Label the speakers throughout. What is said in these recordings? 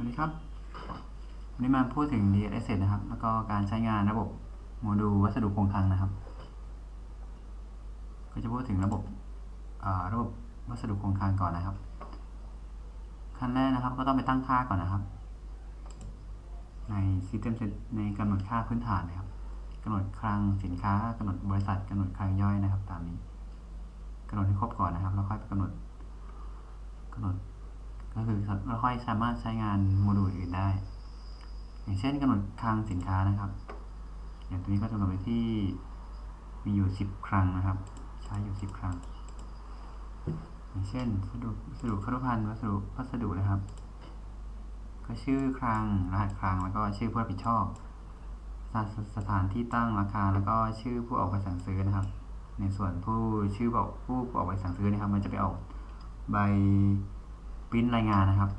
Speaker 1: วัสดีครับวันนี้มาพูดถึง DSS นะครับ แล้วก็การใช้งานระบบโมดูลวัสดุคงคลังนะครับ ก็จะพูดถึงระบบระบบวัสดุคงคลังก่อนนะครับ ขั้นแรกนะครับก็ต้องไปตั้งค่าก่อนนะครับ ใน System ในกำหนดค่าพื้นฐานนะครับกำหนดคลังสินค้ากำหนดบริษัทกำหนดคลังย่อยนะครับ ตามนี้กำหนดให้ครบก่อนนะครับ แล้วค่อยไปกำหนดกำหนด ก็คือเราค่อยสามารถใช้งานโมดูลอื่นได้ อย่างเช่นกำหนดคลังสินค้านะครับ อย่างตัวนี้ก็จะกำหนดไว้ที่มีอยู่ 10 ครั้งนะครับ ใช้อยู่ 10 ครั้ง อย่างเช่นวัสดุวัสดุครุภัณฑ์วัสดุวัสดุนะครับ ก็ชื่อคลังรหัสคลังแล้วก็ชื่อผู้รับผิดชอบสถสถานที่ตั้งราคาแล้วก็ชื่อผู้ออกใบสั่งซื้อนะครับ ในส่วนผู้ชื่อบอกผู้ออกใบสั่งซื้อนะครับ มันจะไปออกใบ ปริ้นรายงานนะครับ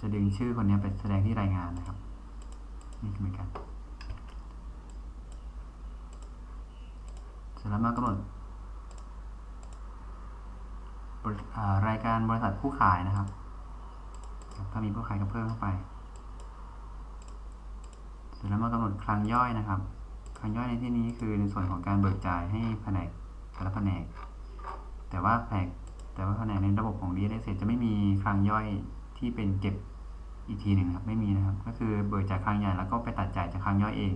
Speaker 1: จะดึงชื่อคนนี้ไปแสดงที่รายงานนะครับ นี่เหมือนกัน เสร็จแล้วมากำหนดรารายการบริษัทผู้ขายนะครับ ถ้ามีผู้ขายก็เพิ่มเข้าไป เสร็จแล้วมากำหนดคลังย่อยนะครับ คลังย่อยในที่นี้คือในส่วนของการเบิกจ่ายให้แผนกแต่ละแผนก แต่ว่าแผนก แต่ว่าแผนกในระบบของ DSS จะไม่มีคลังย่อยที่เป็นเก็บอีกทีหนึ่งครับไม่มีนะครับ ก็คือเบิกจากคลังใหญ่แล้วก็ไปตัดจ่ายจากคลังย่อยเอง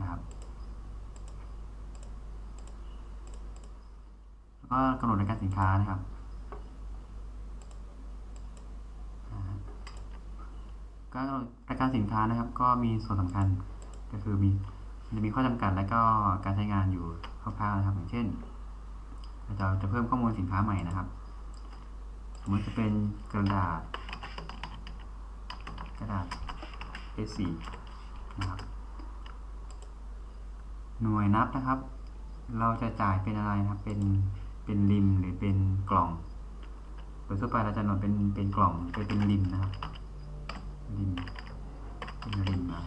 Speaker 1: นะครับแล้วก็กำหนดรายการสินค้านะครับการกำหนดรายการสินค้านะครับ ก็มีส่วนสำคัญก็คือมีจะมีข้อจำกัดและก็การใช้งานอยู่คร่าวๆนะครับ อย่างเช่นเราจะเพิ่มข้อมูลสินค้าใหม่นะครับ มมติจะเป็นกระดาษ กระดาษ A4 นะครับหน่วยนับนะครับ เราจะจ่ายเป็นอะไรนะครับ เป็น เป็นริมหรือเป็นกล่อง โดยทั่วไปเราจะหนดเป็น เป็นกล่องเป็นเป็นริมนะครับ ริม เป็นริมนะ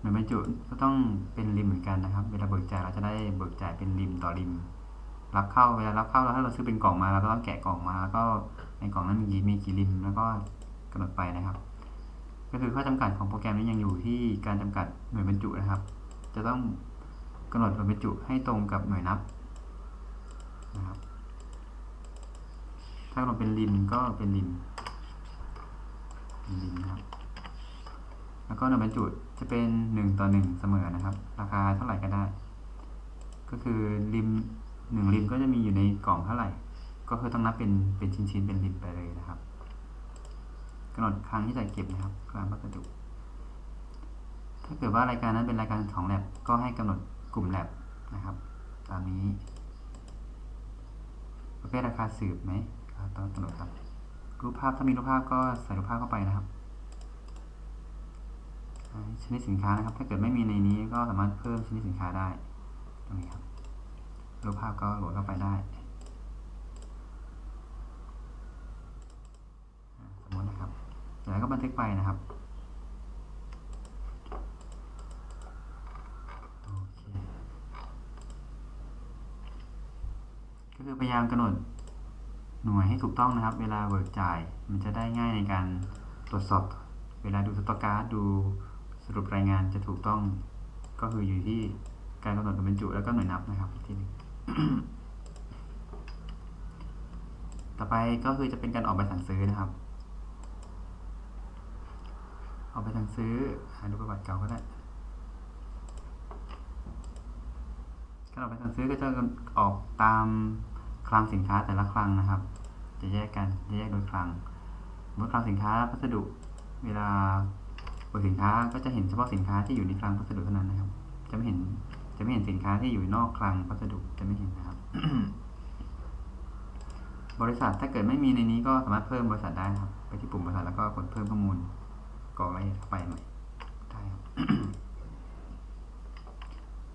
Speaker 1: หน่วยบรรจุก็ต้องเป็นริมเหมือนกันนะครับ เวลาเบิกจ่ายเราจะได้เบิกจ่ายเป็นริมต่อริม รับเข้าเวลารับเข้าแล้วถ้าเราซื้อเป็นกล่องมาเราก็ต้องแกะกล่องมาแล้วก็ในกล่องนั้นมีกี่มีกี่ริมแล้วก็กำหนดไปนะครับ ก็คือข้อจำกัดของโปรแกรมนี้ยังอยู่ที่การจำกัดหน่วยบรรจุนะครับ จะต้องกำหนดหน่วยบรรจุให้ตรงกับหน่วยนับนะครับถ้ากำหนดเป็นริมก็เป็นริมเป็นริมนะครับแล้วก็หน่วยบรรจุจะเป็นหนึ่งต่อหนึ่งเสมอนะครับ ราคาเท่าไหร่ก็ได้ ก็คือริม หนึ่งริมก็จะมีอยู่ในกล่องเท่าไหร่ ก็คือต้องนับเป็นเป็นชิ้นๆเป็นริมไปเลยนะครับกำหนดครั้งที่จะเก็บนะครับครั้งวัสดุถ้าเกิดว่ารายการนั้นเป็นรายการของแลบก็ให้กำหนดกลุ่มแลบนะครับ ตามนี้ ประเภทราคาสืบไหมต้องกำหนดครับรูปภาพถ้ามีรูปภาพก็ใส่รูปภาพเข้าไปนะครับชนิดสินค้านะครับ ถ้าเกิดไม่มีในนี้ก็สามารถเพิ่มชนิดสินค้าได้ตรงนี้ครับ รูปภาพก็โหลดเข้าไปได้ สมมตินะครับแล้วก็บันทึกไปนะครับโอเคก็คือพยายามกำหนดหน่วยให้ถูกต้องนะครับ เวลาเบิกจ่าย มันจะได้ง่ายในการตรวจสอบ เวลาดูสต็อกการ์ดดูสรุปรายงานจะถูกต้องก็คืออยู่ที่การกำหนดบรรจุแล้วก็หน่วยนับนะครับที่หนึ่ง ต่อไปก็คือจะเป็นการออกใบสั่งซื้อนะครับ ออกใบสั่งซื้อหาดูประวัติเก่าก็ได้การออกใบสั่งซื้อก็จะออกตามคลังสินค้าแต่ละคลังนะครับ จะแยกกันจะแยกโดยคลังเมื่อคลังสินค้าพัสดุเวลาเปิดสินค้าก็จะเห็นเฉพาะสินค้าที่อยู่ในคลังพัสดุเท่านั้นนะครับ จะไม่เห็น จะไม่เห็นสินค้าที่อยู่นอกคลังพัสดุจะไม่เห็นนะครับ บริษัทถ้าเกิดไม่มีในนี้ก็สามารถเพิ่มบริษัทได้นะครับ ไปที่ปุ่มบริษัทแล้วก็กดเพิ่มข้อมูลกรอกรายละเอียดเข้าไปใหม่ได้ครับ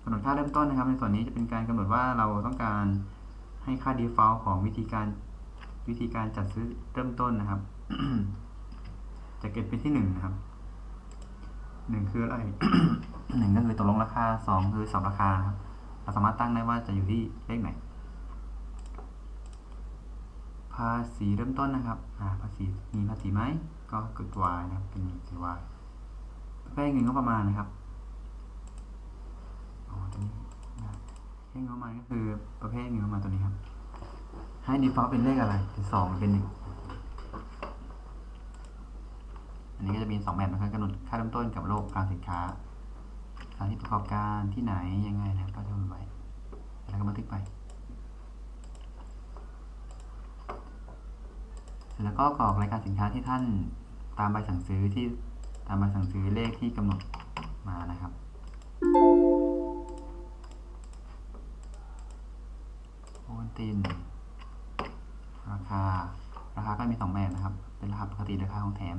Speaker 1: กำหนดค่าเริ่มต้นนะครับ ในส่วนนี้จะเป็นการกำหนดว่าเราต้องการให้ค่า default ของวิธีการวิธีการจัดซื้อเริ่มต้นนะครับ จะเก็บเป็นที่หนึ่งนะครับ หนึ่งคืออะไรหนึ่งก็คือตกลงราคาสองคือสอบราคาครับเราสามารถตั้งได้ว่าจะอยู่ที่เลขไหน ภาษีเริ่มต้นนะครับภาษีมีภาษีไหมก็กด y นะครับเป็นภาษี y ประเภทเงินงบประมาณนะครับอ๋อตัวนี้นะครับประเภทเงินประมาณก็คือประเภทเงินประมาณตัวนี้ครับ ให้ default เป็นเลขอะไรเป็นสองเป็นหนึ่ง อันนี้ก็จะมีสองแบบนะครับกำหนดค่าเริ่มต้นกับโลกการสินค้าสถานที่ประกอบการที่ไหนยังไงนะครับก็จะไว้แล้วก็บันทึกไป เสร็จแล้วก็กรอกรายการสินค้าที่ท่านตามใบสั่งซื้อที่ตามใบสั่งซื้อเลขที่กำหนดมานะครับโอนตินราคา ราคาก็มีสองแบบนะครับ เป็นราคาปกติราคาของแถม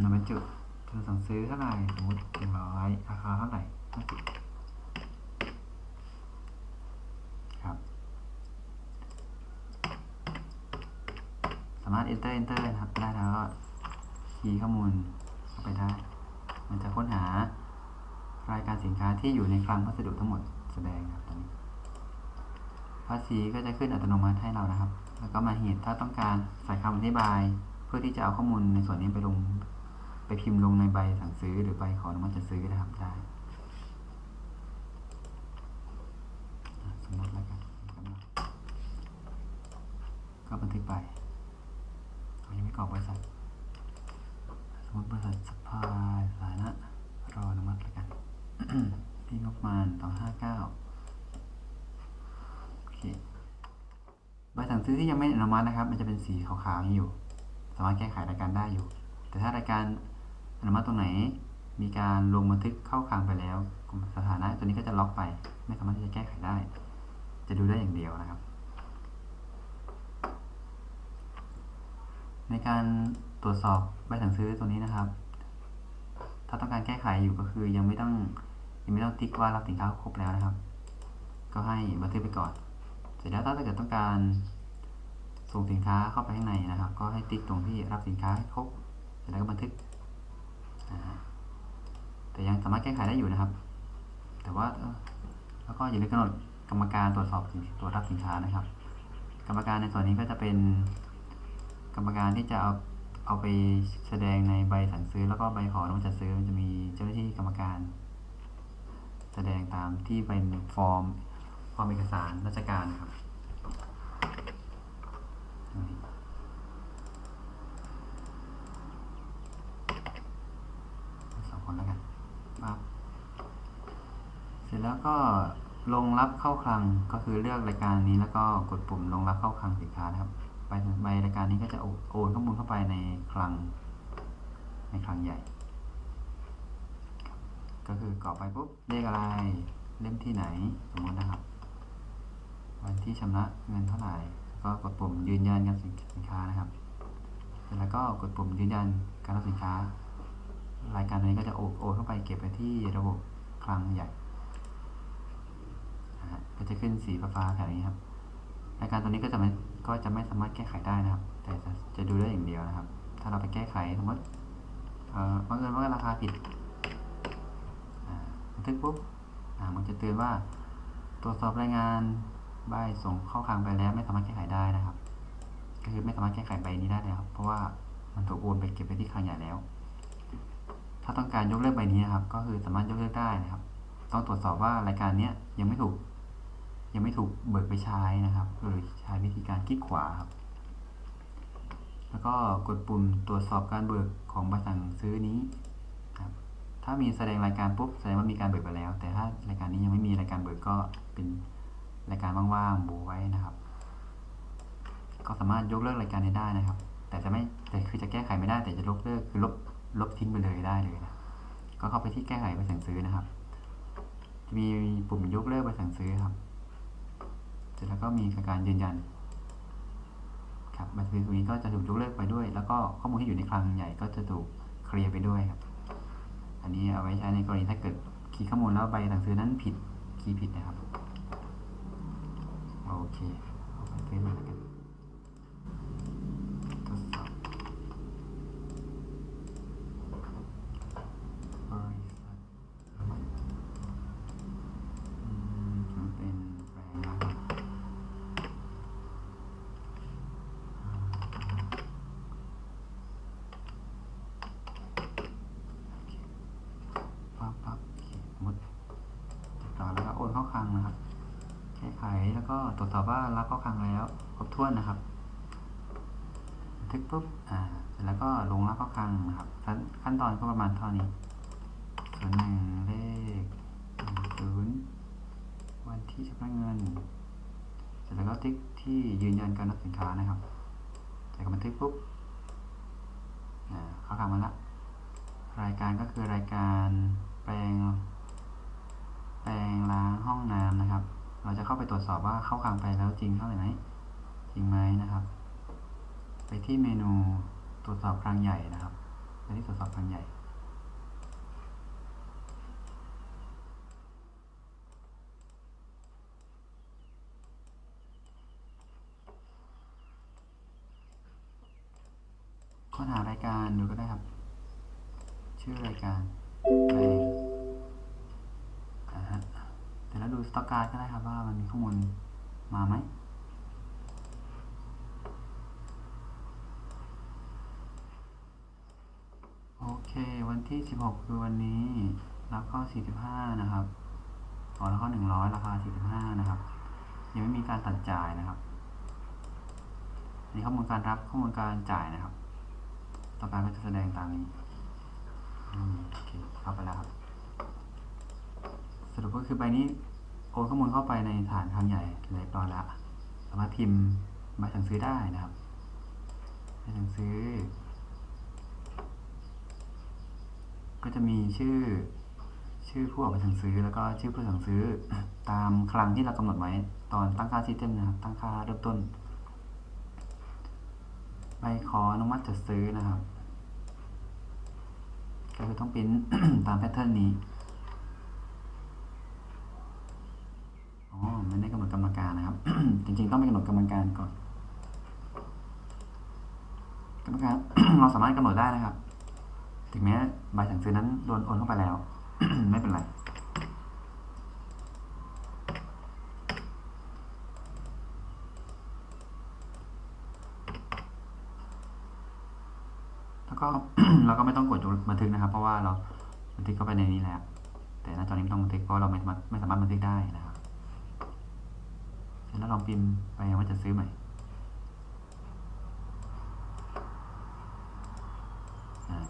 Speaker 1: เราเป็นจุดคือสั่งซื้อเท่าไหร่สมมติหนึ่งร้อยราคาเท่าไหร่ห้าสิบครับสามารถ enter enter นะครับได้แล้วก็คีย์ข้อมูลเข้าไปได้ มันจะค้นหารายการสินค้าที่อยู่ในคลังพัสดุทั้งหมดแสดงครับตอนนี้ภาษีก็จะขึ้นอัตโนมัติให้เรานะครับ แล้วก็มาเหตุถ้าต้องการใส่คำอธิบาย พื่อที่จะเอาข้อมูลในส่วนนี้ไปลง ไปพิมพ์ลงในใบสั่งซื้อหรือใบขออนุมัติจะซื้อนะครับได้สมมติแล้วกันกำหนดก็บันทึกไปอันนี้ไม่กรอกบริษัทสมมติบริษัทสปายสานะรออนุมัติแล้วกันพี่งบประมาณต่อห้าเก้าโอเคใบสั่งซื้อที่ยังไม่อนุมัตินะครับ มันจะเป็นสีขาวๆนี้อยู่ สามารถแก้ไขรายการได้อยู่ แต่ถ้ารายการอนุมัติตรงไหน มีการลงบันทึกเข้าคลังไปแล้วสถานะตัวนี้ก็จะล็อกไป ไม่สามารถที่จะแก้ไขได้ จะดูได้อย่างเดียวนะครับ ในการตรวจสอบใบสั่งซื้อตัวนี้นะครับ ถ้าต้องการแก้ไขอยู่ก็คือยังไม่ต้องยังไม่ต้องติ๊กว่ารับสินค้าครบแล้วนะครับ ก็ให้บันทึกไปก่อน เสร็จแล้วถ้าเกิดต้องการ ส่งสินค้าเข้าไปข้างในนะครับ ก็ให้ติ๊กตรงที่รับสินค้าให้ครบเสร็จแล้วก็บันทึกแต่ยังสามารถแก้ไขได้อยู่นะครับ แต่ว่าเอ่อแล้วก็อย่าลืมกำหนดกรรมการตรวจสอบตรวจรับสินค้านะครับ กรรมการในส่วนนี้ก็จะเป็น กรรมการที่จะเอาเอาไปแสดงในใบสั่งซื้อ แล้วก็ใบขออนุมัติจัดซื้อมันจะมีเจ้าหน้าที่กรรมการ แสดงตามที่เป็นฟอร์มฟอร์มเอกสารราชการนะครับตรงนี้สองคนแล้วกันปั๊บเสร็จแล้วก็ลง รับเข้าคลังก็คือเลือกรายการนี้แล้วก็กดปุ่มลงรับเข้าคลังสินค้านะครับใบใบรายการนี้ก็จะโอนข้อมูลเข้าไปในคลัง ในคลังใหญ่ ก็คือกรอกไปปุ๊บเลขอะไรเล่มที่ไหนสมมตินะครับ วันที่ชำระเงินเท่าไหร่ก็กดปุ่มยืนยันการสินค้านะครับเสร็จแล้วก็กดปุ่มยืนยันการรับสินค้า รายการนี้ก็จะโอนเข้าไปเก็บไปที่ระบบคลังใหญ่ ก็จะขึ้นสีฟ้าๆแถวนี้ครับรายการตัวนี้ก็จะไม่ก็จะไม่สามารถแก้ไขได้นะครับ แต่จะจะดูได้อย่างเดียวนะครับ ถ้าเราไปแก้ไขสมมติเอ่อบังเอิญว่าราคาผิดบันทึกปุ๊บมันจะเตือนว่าตรวจสอบรายงานใบส่งเข้าคลังไปแล้วไม่สามารถแก้ไขได้นะครับก็คือไม่สามารถแก้ไขใบนี้ได้แล้วเพราะว่ามันถูกโอนไปเก็บไปที่คลังใหญ่แล้ว ถ้าต้องการยกเลิกใบนี้นะครับ ก็คือสามารถยกเลิกได้นะครับ ต้องตรวจสอบว่ารายการเนี้ยยังไม่ถูก ยังไม่ถูกเบิกไปใช้นะครับหรือใช้วิธีการคลิกขวาครับ แล้วก็กดปุ่มตรวจสอบการเบิกของใบสั่งซื้อนี้ครับถ้ามีแสดงรายการปุ๊บแสดงว่ามีการเบิกไปแล้ว แต่ถ้ารายการนี้ยังไม่มีรายการเบิกก็เป็นรายการว่างๆโบไว้นะครับ ก็สามารถยกเลิกรายการนี้ได้นะครับ แต่จะไม่แต่คือจะแก้ไขไม่ได้แต่จะลบเลิกคือลบลบทิ้งไปเลยได้เลยนะก็เข้าไปที่แก้ไขใบสั่งซื้อนะครับ จะมีปุ่มยกเลิกใบสั่งซื้อครับ ร็จแล้วก็มีการยืนยันครับบสั่งซื้อตรงนี้ก็จะถูกยกเลิกไปด้วย แล้วก็ข้อมูลที่อยู่ในคลังใหญ่ก็จะถูกเคลียร์ไปด้วยครับ อันนี้เอาไว้ใช้ในกรณีถ้าเกิดคีย์ข้อมูลแล้วใบสั่งซื้อนั้นผิดคีย์ผิดนะครับ โอเคเอาไปซื้อมาแล้วกันทดสอบบริษัทอืมมันเป็นแบรนด์นะครับ แล้วก็ตรวจสอบว่ารับเข้าคลังแล้ว ครบถ้วนนะครับบันทึกปุ๊บอ่าแล้วก็ลงรับเข้าคลังนะครับขั้นขั้นตอนก็ประมาณเท่านี้ส่วนหนึ่งเลขศูนย์วันที่ชำระเงินเสร็จแล้วก็ติ๊กที่ยืนยันการรับสินค้านะครับจากบันทึกปุ๊บอ่าเข้าคลังมาละรายการก็คือรายการแปลง แปลงล้างห้องน้ำนะครับ เราจะเข้าไปตรวจสอบว่าเข้าคลังไปแล้วจริงเท่าไหร่ไหมจริงไหมนะครับ ไปที่เมนูตรวจสอบคลังใหญ่นะครับไปที่ตรวจสอบคลังใหญ่ค้นหารายการดูก็ได้ครับ ชื่อรายการ ต็อกการ์ดก็ได้ครับว่ามันมีข้อมูลมาไหมโอเค วันที่ 16 คือวันนี้ รับเข้า 45 นะครับออแล้วเข้า 100 ราคา 45 นะครับ ยังไม่มีการตัดจ่ายนะครับอันนี่ข้อมูลการรับข้อมูลการจ่ายนะครับ ต่อการก็จะแสดงตามนี้โอเคเข้าไปแล้วครับ สรุปก็คือใบนี้ โอนข้อมูลเข้าไปในฐานคลังใหญ่เรียบร้อยแล้วสามารถพิมพ์ใบสั่งซื้อได้นะครับใบสั่งซื้อ ก็จะมีชื่อชื่อผู้ออกใบสั่งซื้อ แล้วก็ชื่อผู้สั่งซื้อตามคลังที่เรากำหนดไว้ตอนตั้งค่าซิสเต็มนะครับตั้งค่าเริ่มต้นใบขออนุมัติจัดซื้อนะครับก็คือต้องปริ้นตามแพทเทิร์นนี้ อ๋อไม่ได้กำหนดกรรมการนะครับ จริงๆต้องไปกำหนดกรรมการก่อน กรรมการเราสามารถกำหนดได้นะครับ ถึงแม้ใบสั่งซื้อนั้นโดนโอนเข้าไปแล้ว ไม่เป็นไรแล้วก็เราก็ไม่ต้องกดบันทึกนะครับ เพราะว่าเราบันทึกเข้าไปในนี้แล้วแต่หน้าจอนี้ไม่ต้องบันทึกเพราะเราไม่สามารถไม่สามารถบันทึกได้นะ แล้วลองพิมพ์ไปว่าจะซื้อใหม่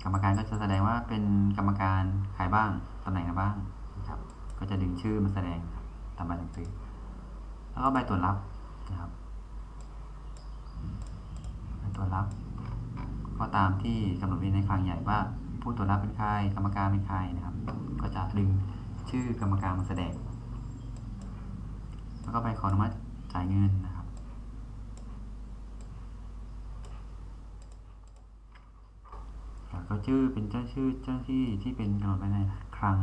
Speaker 1: กรรมการก็จะแสดงว่าเป็นกรรมการใครบ้างตำแหน่งไหนบ้างนะครับ ก็จะดึงชื่อมาแสดงตามใบสั่งซื้อ แล้วก็ใบตรวจรับนะครับใบตรวจรับ ก็ตามที่กำหนดไว้ในคลังใหญ่ว่า ผู้ตรวจรับเป็นใครกรรมการเป็นใครนะครับ ก็จะดึงชื่อกรรมการมาแสดง แล้วก็ไปขออนุมัติ จ่ายเงินนะครับ แล้วก็ชื่อเป็นเจ้าชื่อเจ้าที่ที่เป็นกำหนดไว้ในคลัง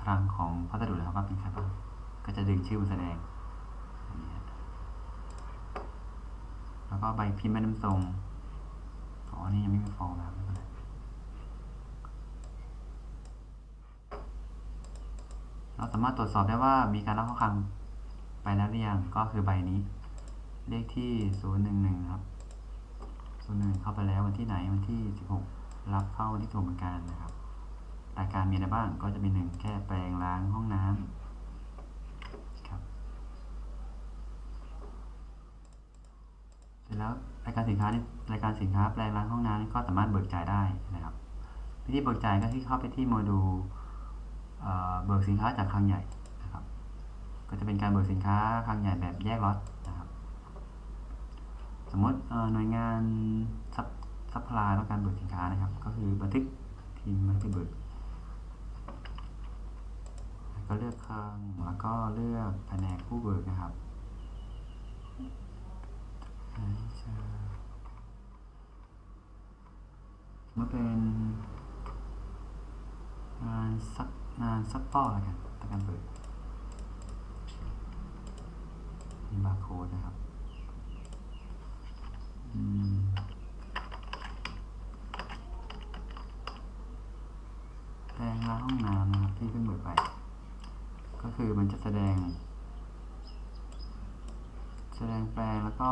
Speaker 1: คลังของพัสดุนะครับว่าเป็นใครบ้างก็จะดึงชื่อมาแสดง แล้วก็ใบพิมพ์ใบนำส่งอ๋อ นี่ยังไม่มีฟอร์มนะครับเราสามารถตรวจสอบได้ว่ามีการรับข้าคลัง แล้วหรือยังก็คือใบนี้ เลขที่ 011 ครับ011เข้าไปแล้ววันที่ไหนวันที่ 16 รับเข้าวันที่ถูกเหมือนกันนะครับรายการมีอะไรบ้างก็จะมีหนึ่งแค่แปลงล้างห้องน้ำครับเสร็จแล้วรายการสินค้านี่รายการสินค้าแปลงล้างห้องน้ำนี่ก็สามารถเบิกจ่ายได้นะครับวิธีเบิกจ่ายก็ที่เข้าไปที่โมดูลเบิกสินค้าจากคลังใหญ่ ก็จะเป็นการเบิกสินค้าคลังใหญ่แบบแยกล็อตนะครับสมมติหน่วยงานซัพซัพพลายต้องการเบิกสินค้านะครับ ก็คือบันทึกพิมพ์บันทึกเบิกก็เลือกคลังแล้วก็เลือกแผนกผู้เบิกนะครับเมาเป็นงานซักงานซักป้อแล้วกันตะกันเปิด โค้ดนะครับแปลงล้างห้องน้ำนะครับที่เพิ่งเบิดไป ก็คือมันจะแสดง แสดงแปลงแล้วก็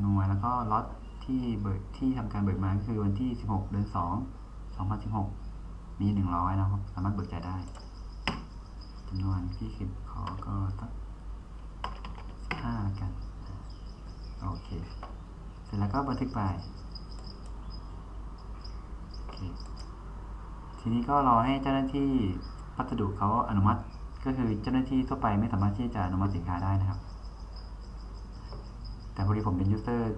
Speaker 1: หน่วยแล้วก็ล็อตที่เบิกที่ทำการเบิกมาก็คือวันที่ 16 เดือน 2 2016 มี 100 นะครับ สามารถเบิกจ่ายได้จำนวนที่คิดขอก็ตั้งาแล้วกัน โอเค เสร็จแล้วก็บันทึกไป โอเค ทีนี้ก็รอให้เจ้าหน้าที่พัสดุเขาอนุมัติ ก็คือเจ้าหน้าที่ทั่วไปไม่สามารถที่จะอนุมัติสินค้าได้นะครับ แต่พอดีผมเป็นยูเซอร์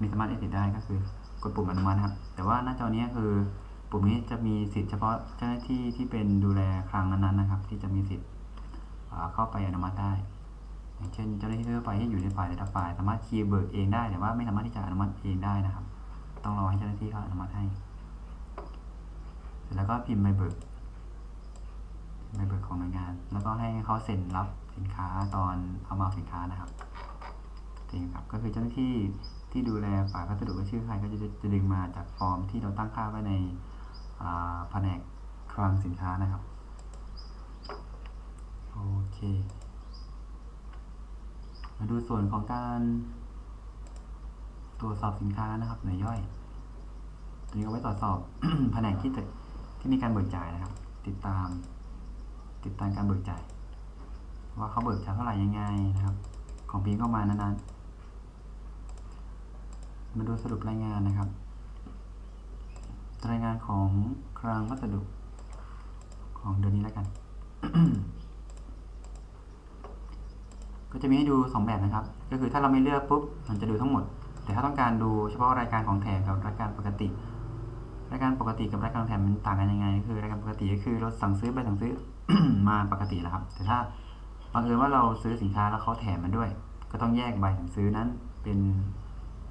Speaker 1: มีสามารถเอดิได้ก็คือกดปุ่มอนุมัตินะครับ แต่ว่าหน้าจอนี้คือปุ่มนี้จะมีสิทธิ์เฉพาะเจ้าหน้าที่ที่เป็นดูแลคลังนั้นๆนะครับ ที่จะมีสิทธิ์เข้าไปอนุมัติได้ อย่างเช่นเจ้าหน้าที่ทั่วไปที่อยู่ในฝ่ายแต่ละฝ่าย สามารถคีย์เบิกเองได้แต่ว่าไม่สามารถที่จะอนุมัติเองได้นะครับ ต้องรอให้เจ้าหน้าที่เขาอนุมัติให้ เสร็จแล้วก็พิมพ์ใบเบิกใบเบิกของหน่วยงาน แล้วก็ให้เขาเซ็นรับสินค้าตอนเอามาสินค้านะครับจริงครับก็คือเจ้าหน้าที่ที่ดูแลฝ่ายพัสดุก็ชื่อใครก็จะจะดึงมาจากฟอร์มที่เราตั้งค่าไว้ในแผนกคลังสินค้านะครับโอเค มาดูส่วนของการตรวจสอบสินค้านะครับ หน่วยย่อย ตัวนี้เอาไว้ตรวจสอบแผนกที่จะที่มีการเบิกจ่ายนะครับ ติดตาม ติดตามการเบิกจ่าย ว่าเขาเบิกจ่ายเท่าไหร่ยังไงนะครับ ของปีงเข้ามานั้นๆมาดูสรุปรายงานนะครับ รายงานของคลังวัสดุของเดือนนี้แล้วกัน ก็จะมีให้ดู 2 แบบนะครับ ก็คือถ้าเราไม่เลือกปุ๊บมันจะดูทั้งหมด แต่ถ้าต้องการดูเฉพาะรายการของแถมกับรายการปกติ รายการปกติกับรายการแถมมันต่างกันยังไงก็คือรายการปกติก็คือเราสั่งซื้อไปสั่งซื้อมาปกติแล้วครับ แต่ถ้าบังเอิญว่าเราซื้อสินค้าแล้วเขาแถมมาด้วย ก็ต้องแยกใบสั่งซื้อนั้นเป็น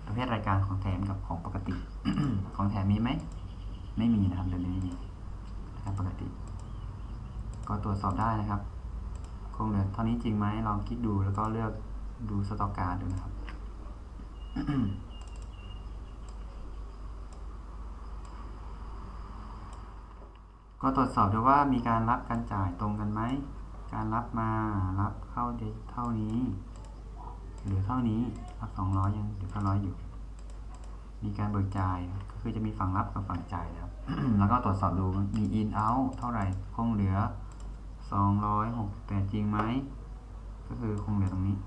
Speaker 1: ประเภทรายการของแถมกับของปกติ ของแถมมีไหม ไม่มีนะครับเดือนนี้ไม่มีรายการปกติ ก็ตรวจสอบได้นะครับ งเหลือเท่านี้จริงไหมลองคลิกดูแล้วก็เลือกดูสต็อกการ์ดดูนะครับ ก็ตรวจสอบดูว่ามีการรับการจ่ายตรงกันไหม การรับมารับเข้าเท่านี้หลือเท่านี้รับสองร้อยยังหลือเท่าร้อยอยู่ มีการเบิกจ่ายก็คือจะมีฝั่งรับกับฝั่งจ่ายนะครับ แล้วก็ตรวจสอบดูมี in out เท่าไหร่คงเหลือ สองร้อยหกสิบแปดจริงไหม ก็คือคงเหลือตรงนี้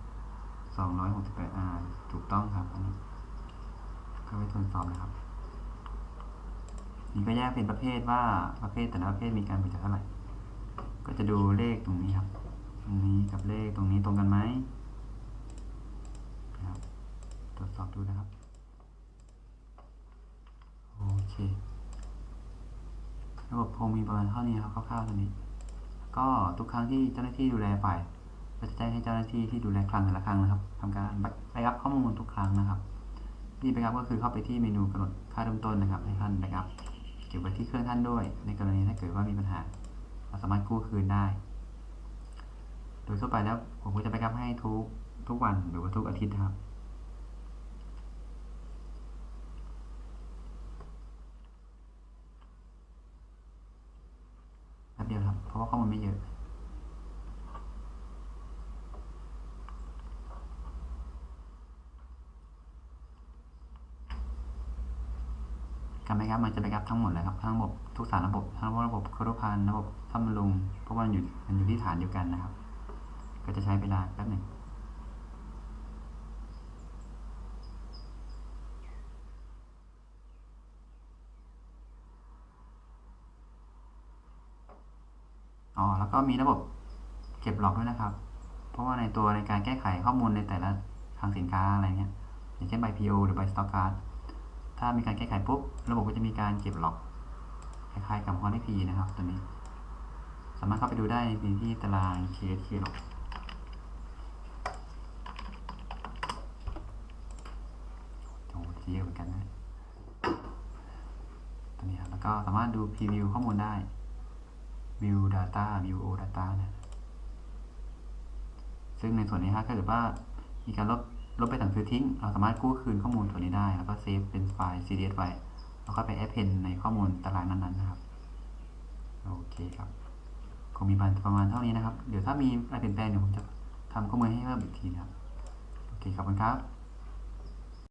Speaker 1: สองร้อยหกสิบแปดอ่าถูกต้องครับอันนี้ก็ไปตรวจสอบนะครับ นี่ก็แยกเป็นประเภทว่าประเภทแต่ละประเภทมีการบริจาคเท่าไหร่ ก็จะดูเลขตรงนี้ครับ ตรงนี้กับเลขตรงนี้ตรงกันไหมนะครับตรวจสอบดูนะครับ โอเค ระบบคงมีประมาณเท่านี้ครับคร่าวๆตัวนี้ ก็ทุกครั้งที่เจ้าหน้าที่ดูแลฝ่ายก็จะแจ้งให้เจ้าหน้าที่ที่ดูแลคลังแต่ละครั้งนะครับทำการแบ็กอัพข้อมูลทุกครั้งนะครับที่แบ็กอัพก็คือเข้าไปที่เมนูกำหนดค่าเริ่มต้นนะครับ ให้ท่านแบ็กอัพเก็บไว้ที่เครื่องท่านด้วย ในกรณีถ้าเกิดว่ามีปัญหาเราสามารถกู้คืนได้ โดยทั่วไปแล้วผมก็จะแบ็กอัพให้ทุกทุกวันหรือว่าทุกอาทิตย์นะครับ แป๊บเดียวครับ เพราะว่าข้อมูลไม่เยอะการแบ็กอัพมันจะแบ็กอัพทั้งหมดเลยครับทั้งระบบทุกสารระบบทั้งระบบครุพันธ์ระบบซ่อมบำรุงเพราะว่ามันอยู่มันอยู่ที่ฐานเดียวกันนะครับ ก็จะใช้เวลาแป๊บหนึ่ง อ๋อ แล้ว ก็มีระบบเก็บล็อกด้วยนะครับ เพราะว่าในตัวในการแก้ไขข้อมูลในแต่ละทางสินค้าอะไรเงี้ยอย่างเช่นใบ PO หรือใบ Stock Card ถ้ามีการแก้ไขปุ๊บ ระบบก็จะมีการเก็บล็อกคล้ายๆกับ h o n p นะครับ ตัวนี้ สามารถเข้าไปดูได้ในที่ตาราง KSK ล็อกโอ้โหเยอะเหมือนกันนะตัวนี้ครับแล้วก็สามารถดู preview ข้อมูลได้ view data view o data นะซึ่งในส่วนนี้ถ้าเกิดว่ามีการลบลบไปสั่งซื้อทิ้ง เราสามารถกู้คืนข้อมูลตัวนนี้ได้ แล้วก็เซฟเป็นไฟล์ CDS ไว้แล้วก็ไป append ในข้อมูลตารางนั้นๆนะครับ โอเคครับ คงมีประมาณเท่านี้นะครับ เดี๋ยวถ้ามีอะไรเปลี่ยนแปลงเดี๋ยวผมจะทำข้อมูลให้เพิ่มอีกทีนะครับ โอเคขอบคุณครับ